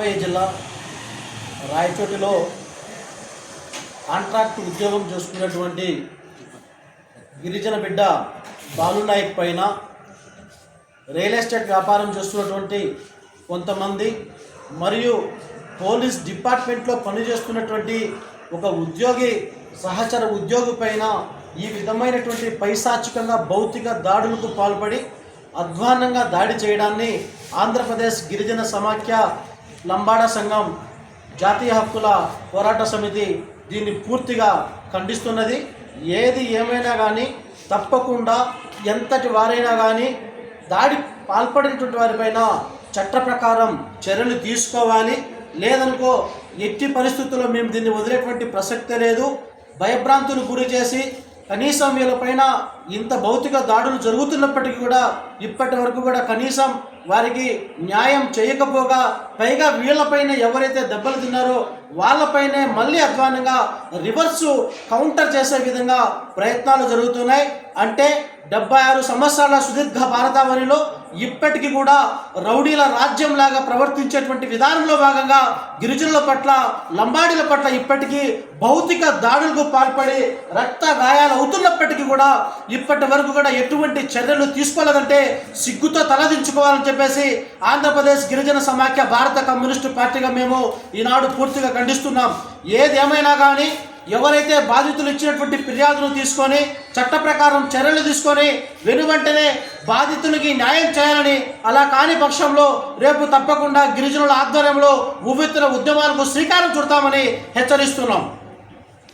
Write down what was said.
ముప్పై జిల్లా రాయచోటిలో కాంట్రాక్ట్ ఉద్యోగం చేసుకున్నటువంటి గిరిజన బిడ్డ బాలునాయక్ పైన రియల్ ఎస్టేట్ వ్యాపారం చేస్తున్నటువంటి కొంతమంది మరియు పోలీస్ డిపార్ట్మెంట్లో పనిచేస్తున్నటువంటి ఒక ఉద్యోగి సహచర ఉద్యోగి పైన ఈ విధమైనటువంటి పైశాచికంగా భౌతిక దాడులకు పాల్పడి అధ్వాన్నంగా దాడి చేయడాన్ని ఆంధ్రప్రదేశ్ గిరిజన సమాఖ్య లంబాడ సంఘం జాతీయ హక్కుల పోరాట సమితి దీన్ని పూర్తిగా ఖండిస్తున్నది. ఏది ఏమైనా కానీ తప్పకుండా ఎంతటి వారైనా కానీ దాడి పాల్పడినటువంటి వారిపైన చట్ట ప్రకారం చర్యలు తీసుకోవాలి. లేదనుకో ఎట్టి పరిస్థితుల్లో మేము దీన్ని వదిలేటువంటి ప్రసక్తే లేదు. భయభ్రాంతులు గురి చేసి కనీసం వీళ్ళపైన ఇంత భౌతిక దాడులు జరుగుతున్నప్పటికీ కూడా ఇప్పటి వరకు కూడా కనీసం వారికి న్యాయం చేయకపోగా పైగా వీళ్ళపైన ఎవరైతే దెబ్బలు తిన్నారో వాళ్ళపైనే మళ్ళీ అధ్వానంగా రివర్సు కౌంటర్ చేసే విధంగా ప్రయత్నాలు జరుగుతున్నాయి. అంటే డెబ్బై ఆరు సంవత్సరాల సుదీర్ఘ భారతావనిలో ఇప్పటికీ కూడా రౌడీల రాజ్యంలాగా ప్రవర్తించేటువంటి విధానంలో భాగంగా గిరిజనుల పట్ల లంబాడీల పట్ల ఇప్పటికీ భౌతిక దాడులకు పాల్పడి రక్త గాయాలు అవుతున్నప్పటికీ కూడా ఇప్పటి వరకు కూడా ఎటువంటి చర్యలు తీసుకోలేదంటే సిగ్గుతో తలదించుకోవాలని చెప్పేసి ఆంధ్రప్రదేశ్ గిరిజన సమాఖ్య భారత కమ్యూనిస్టు పార్టీగా మేము ఈనాడు పూర్తిగా ఖండిస్తున్నాం. ఏదేమైనా కానీ ఎవరైతే బాధితులు ఇచ్చినటువంటి ఫిర్యాదును తీసుకొని చట్ట ప్రకారం చర్యలు తీసుకొని వెనువెంటనే బాధితులకి న్యాయం చేయాలని అలా కాని పక్షంలో రేపు తప్పకుండా గిరిజనుల ఆధ్వర్యంలో ఉవ్వెత్తుల ఉద్యమాలకు శ్రీకారం చుడతామని హెచ్చరిస్తున్నాం.